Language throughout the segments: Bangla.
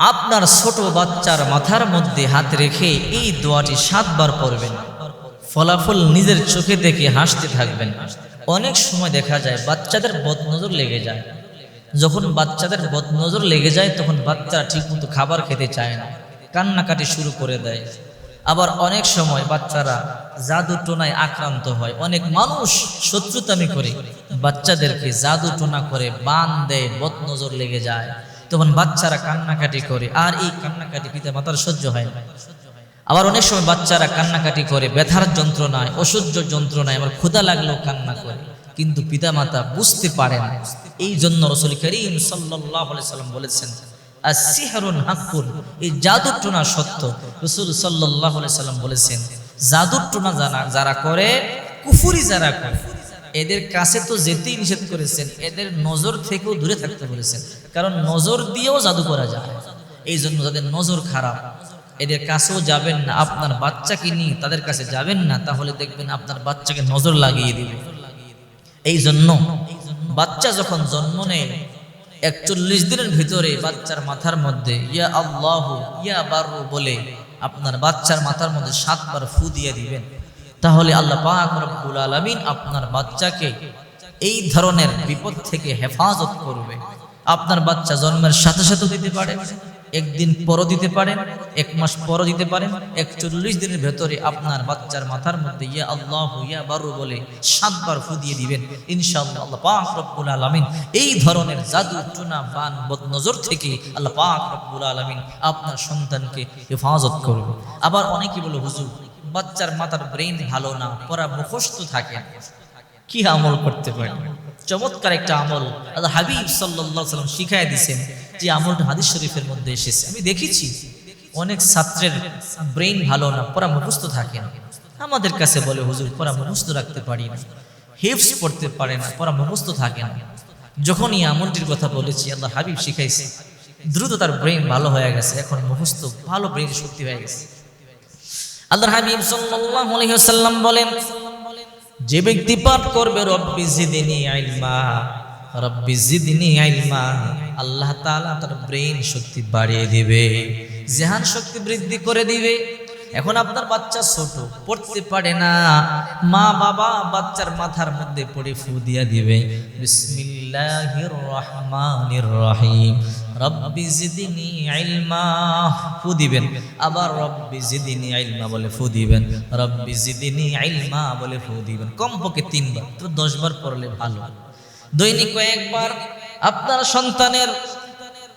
আপনার ছোট বাচ্চার মাথার মধ্যে হাত রেখে এই দোয়াটি সাতবার পড়বেন। ফলাফল নিজের চোখে দেখে হাসতে থাকবেন। অনেক সময় দেখা যায় বাচ্চাদের বদনজর লেগে যায়। যখন বাচ্চাদের বদনজর লেগে যায়, তখন বাচ্চারা ঠিকমতো খাবার খেতে চায় না। কান্নাকাটি শুরু করে দেয়। আবার অনেক সময় বাচ্চারা জাদু টোনায় আক্রান্ত হয়। অনেক মানুষ শত্রুতামি করে। বাচ্চাদেরকে জাদু টোনা করে বান দেয়, বদনজর লেগে যায়। তখন বাচ্চারা কান্নাকাটি করে, আর এই কান্নাকাটি পিতা মাতার সহ্য হয় না। আবার অনেক সময় বাচ্চারা কান্নাকাটি করে, ব্যথার যন্ত্রণায়, অসহ্য যন্ত্রণায়, আমার ক্ষুধা লাগলেও কান্না করে। কিন্তু পিতা মাতা বুঝতে পারে না। এই জন্য রসুল করিম সাল্লাম বলেছেন আর এই জাদুর টোনা সত্য। রসুল সাল্লাহ সাল্লাম বলেছেন জাদুর টোনা জানা যারা করে, কুফুরি যারা করে এদের কাছে তো যেতেই নিষেধ করেছেন, এদের নজর থেকেও দূরে থাকতে বলেছেন। কারণ নজর দিয়েও জাদু করা যায়। এই জন্য তাদের নজর খারাপ, এদের কাছেও যাবেন না। আপনার বাচ্চাকে নিয়ে তাদের কাছে যাবেন না, তাহলে দেখবেন আপনার বাচ্চাকে নজর লাগিয়ে দিবে। এই জন্য বাচ্চা যখন জন্ম নেয়, একচল্লিশ দিনের ভিতরে বাচ্চার মাথার মধ্যে ইয়া আল্লাহ, ইয়া বারু বলে আপনার বাচ্চার মাথার মধ্যে সাতবার ফু দিয়ে দিবেন। তাহলে আল্লাহ পাক রব্বুল আলামিন আপনার বাচ্চাকে এই ধরনের বিপদ থেকে হেফাজত করবে। আপনার বাচ্চা জন্মের সাথে সাথে দিতে পারে, একদিন পরও দিতে পারেন এক মাস পরও দিতে পারেন একচল্লিশ দিনের ভেতরে আপনার বাচ্চার মাথার মধ্যে ইয়া আল্লাহ ইয়া বারু বলে সাতবার ফু দিয়ে দিবেন। ইনশাআল্লাহ আল্লাহ পাক রব্বুল আলামিন এই ধরনের জাদু, টুনা, বান, বদনজর থেকে আল্লাহ পাক রব্বুল আলামিন আপনার সন্তানকে হেফাজত করবে। আবার অনেকে বলে, হুজুর বাচ্চার মাথার ব্রেন ভালো না, পড়া মুখস্থ থাকে। কি আমল করতে পারে চমৎকার একটা আমল আল্লাহ হাবিব সাল্লাম শিখাই দিয়েছেন যে আমলটা হাদিস শরীফের মধ্যে এসেছে। আমি দেখেছি অনেক ছাত্রের ব্রেন ভালো না, পড়া মুখস্থ থাকে না। আমাদের কাছে বলে, হুজুর, পড়া মুখস্থ রাখতে পারি না। হিফস পড়তে পারে না, পড়া মুখস্থ থাকে না। যখন এই আমলটির কথা বলেছি, আল্লাহ হাবিব শিখাইছে, দ্রুত তার ব্রেন ভালো হয়ে গেছে। এখন মুখস্থ, ভালো ব্রেন শক্তি হয়ে গেছে। আল্লাহ হাবিব সাল্লাল্লাহু আলাইহি ওয়াসাল্লাম বলেন, যে ব্যক্তি পাঠ করবে, রব্বি জিদনি ইলমা রব্বি জিদনি ইলমা আল্লাহ তাআলা তার ব্রেন শক্তি বাড়িয়ে দিবে, জেহান শক্তি বৃদ্ধি করে দিবে। এখন আপনার বাচ্চা ছোট, পড়তে পারে না। মা বাবা বাচ্চার মাথার মধ্যে পড়ে ফু দিয়া দিবে। ফু দিবেন। আবার বলে ফু দিবেন। বলে ফু দিবেন। কমপক্ষে তিনবার, তো দশবার পড়লে ভালো। দৈনিক আপনার সন্তানের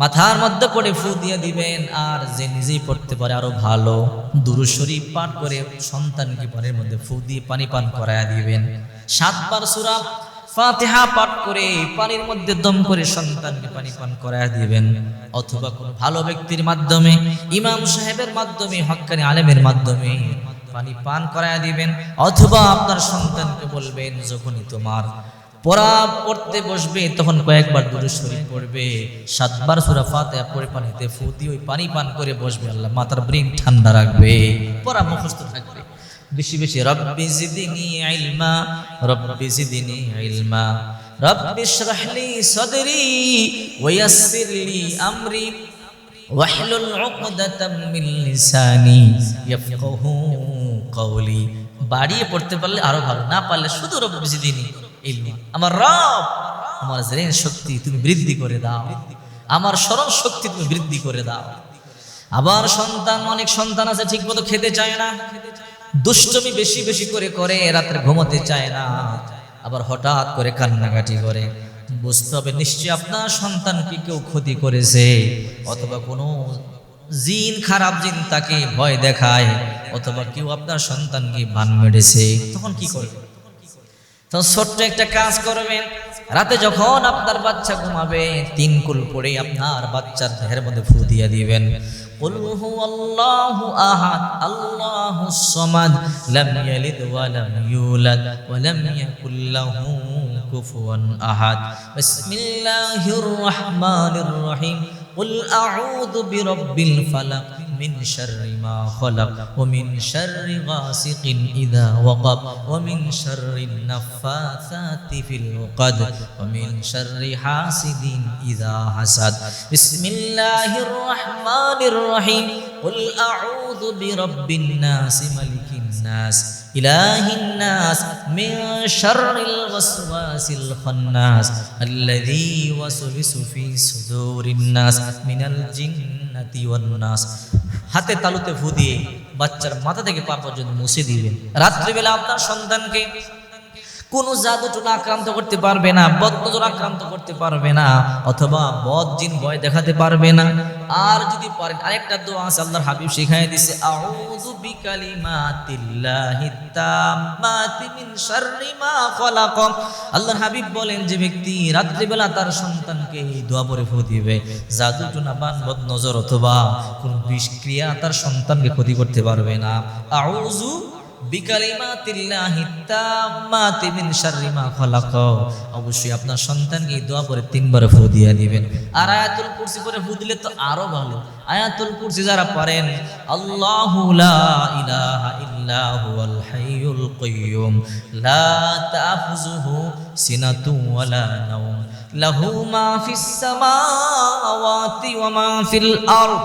মাথার মধ্যে পড়ে ফু দিয়ে দিবেন, আর যে নিজেই পড়তে পারে আরও ভালো। দুরু শরীফ পাঠ করে সন্তানকে পানির মধ্যে ফু দিয়ে পানি পান করায় দিবেন। সাতবার সুরা ফাতিহা পাঠ করে পানির মধ্যে দম করে সন্তানকে পানি পান করায় দিবেন। অথবা কোনো ভালো ব্যক্তির মাধ্যমে, ইমাম সাহেবের মাধ্যমে হক্কানি আলেমের মাধ্যমে পানি পান করায় দিবেন। অথবা আপনার সন্তানকে বলবেন, যখনই তোমার পড়া পড়তে বসবে, তখন কয়েকবার দুরুদ শরীফ পড়বে। সাতবার সূরা ফাতিহা পড়ে পানিতে ফুতি দিয়ে ওই পানি পান করে বসবে। আল্লাহ, মাথার ব্রেন ঠান্ডা রাখবে, পড়া মুখস্থ থাকবে। বেশি বেশি, রব্বি জিদিনি ইলমা, রব্বি জিদিনি ইলমা, রব্বি ইশরাহ লি সাদরি ওয়া ইয়াসসির লি আমরি, ওয়াহলুল উকদাতাম মিন লিসানি ইয়াফকাহু কওলি। বাড়িয়ে পড়তে পারলে আরও ভালো, না পারলে শুধু রব্বি জিদিনি আমার রব, আমার জেন শক্তি তুমি বৃদ্ধি করে দাও। আমার স্মরণ শক্তি তুমি বৃদ্ধি করে দাও। আবার সন্তান, অনেক সন্তান আছে ঠিক মতো খেতে চায় না। দুষ্টমি বেশি বেশি করে করে, রাত্রে ঘুমোতে চায় না। আবার হঠাৎ করে কান্নাকাটি করে। বুঝতে হবে, নিশ্চয়ই আপনার সন্তানকে কেউ ক্ষতি করেছে। অথবা কোনো জিন, খারাপ জিন তাকে ভয় দেখায়। অথবা কেউ আপনার সন্তানকে বান মেরেছে। তখন কি করবে? তখন ছোট্ট একটা কাজ করবেন। রাতে যখন আপনার বাচ্চা ঘুমাবে, তিন কুল পড়ে আপনার বাচ্চার দেহের মধ্যে ফু দিয়ে দিবেন। قل من شر ما خلق ومن شر غاسق إذا وقب ومن شر النفاثات في العقد ومن شر حاسد إذا حسد. بسم الله الرحمن الرحيم. قل أعوذ برب الناس ملك الناس إله الناس من شر الوسواس الخناس الذي يوسوس في صدور الناس من الجنة والناس হাতে তালুতে ফু দিয়ে বাচ্চার মাথা থেকে পা পর্যন্ত মুছে দিবেন রাত্রিবেলা আপনার সন্তানকে কোনো জাদু টোনা আক্রান্ত করতে পারবে না, বদনজর আক্রান্ত করতে পারবে না, অথবা বদ জিন ভয় দেখাতে পারবে না। আর যদি পারেন, আরেকটা দোয়া আছে আল্লাহর হাবিব শিখাই দিছে, আউযু বিকালিমাতিল্লাহি তাম্মাতি মিন শাররি মা খালাক। আল্লাহর হাবিব বলেন, যে ব্যক্তি রাত্রিবেলা তার সন্তানকে এই দোয়া পড়ে ফু দিবে, জাদু টোনা বান, বদনজর অথবা কোন বিষক্রিয়া তার সন্তানকে ক্ষতি করতে পারবে না। আউযু অবশ্যই আপনার সন্তানকে এই দোয়া করে তিনবার ফু দিয়ে দিবেন। আর আয়াতুল কুরসি করে ফু দিলে তো আরও ভালো। আয়াতুল কুরসি যারা পারেন আল্লাহু ইলাহা ইল্লা হুয়াল হাইয়ুল কাইয়্যুম লা তাখুযুহু সিনাতু ওয়ালা নাওম। লাহু মা ফিস সামাওয়াতি ওয়া মা ফিল আরদ।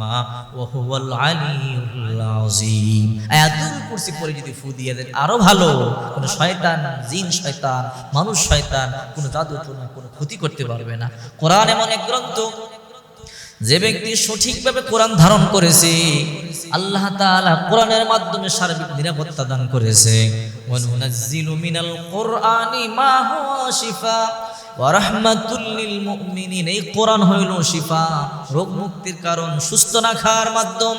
মা ওহুয়াল আলিউল আযীম। আয়াতুল কুরসি পড়ে যদি ফু দিয়ে দেন, আরও ভালো। কোনো শয়তান, জিন শয়তান, মানুষ শয়তান, কোনো জাদু টোনা কোনো ক্ষতি করতে পারবে না। কোরআন এমন এক গ্রন্থ, যে ব্যক্তি সঠিকভাবে কোরআন ধারণ করেছে, আল্লাহ তাআলা কোরআনের মাধ্যমে সার্বিক নিরাপত্তা দান করেছে। ওয়া নুনাজ্জিলু মিনাল কোরআনি মা হুয়া শিফা। এই কোরআন হইল শিফা, রোগ মুক্তির কারণ, সুস্থ রাখার মাধ্যম,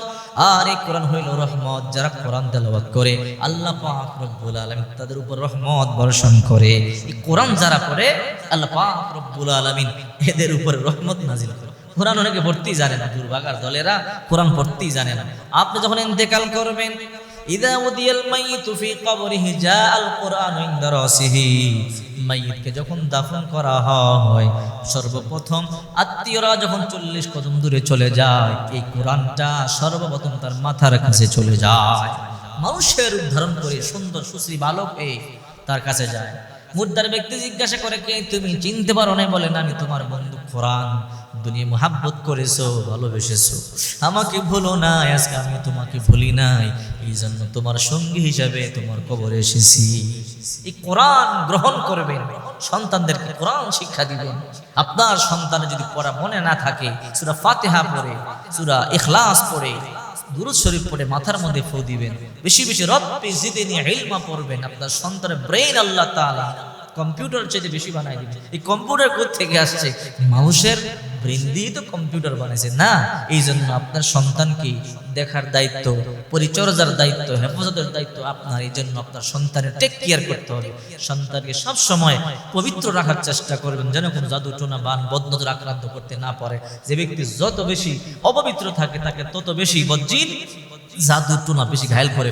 আর এই কোরআন হইল রহমত, যারা কোরআন তেলাওয়াত করে। আল্লাহ পাক রব্বুল তাদের উপর রহমত বর্ষণ করে। এই কোরআন যারা পড়ে, আল্লাহ পাক রব্বুল এদের উপর রহমত নাজিল করে। কোরআন অনেকে পড়তেই জানে না, দুর্ভাগার দলেরা কোরআন পড়তেই জানে না। আপনি যখন ইন্তেকাল করবেন, ইদা উদিয়াল মাইয়িতু ফি কবরিহি জাআল কুরআন ইনদা রাসিহি মাইয়িতকে যখন দাফন করা হয়, সর্বপ্রথম আত্মীয়রা যখন চল্লিশ কদম দূরে চলে যায়, এই কোরআনটা সর্বপ্রথম তার মাথার কাছে চলে যায়। মানুষের উদ্ধারণ করে সুন্দর সুশ্রী বালক তার কাছে যায়। মুদ্রার ব্যক্তি জিজ্ঞাসা করে, কে তুমি? চিনতে পারো না বলেন আমি তোমার বন্ধু কোরআন। দুনিয়া মোহাব্বত করেছ, ভালোবেসেছো। আমাকে ভুলো না আজকে আমি তোমাকে ভুলি নাই। এই জন্য তোমার সঙ্গী হিসাবে তোমার কবরে এসেছি। এই কোরআন গ্রহণ করবেন, সন্তানদেরকে কোরআন শিক্ষা দিবেন। আপনার সন্তানের যদি পড়া মনে না থাকে, সুরা ফাতেহা পড়ে, সুরা ইখলাস পড়ে, দুরুদ শরীফ পড়ে মাথার মধ্যে ফু দিবেন। বেশি বেশি রব্বে জিদে নিয়ে ইলমা পড়বেন। আপনার সন্তানের ব্রেন আল্লাহ তাআলা কম্পিউটার চাইতে বেশি বানাই দিবে এই কম্পিউটার কোথা থেকে আসছে? মানুষের ব্রেন দিয়ে তো কম্পিউটার বানাইছে। না এই জন্য আপনার সন্তানকে দেখার দায়িত্ব, পরিচর্যার দায়িত্ব, হেফাজতের দায়িত্ব আপনার এই জন্য আপনার সন্তানের টেক কেয়ার করতে হবে। সন্তানকে সব সময় পবিত্র রাখার চেষ্টা করবেন, যেন কোনো জাদু, টোনা, বান, বদনজর, আক্রান্ত করতে না পারে। যে ব্যক্তি যত বেশি অপবিত্র থাকে, তাকে তত বেশি বজ্জিন, জাদু, টোনা বেশি ঘায়ল করে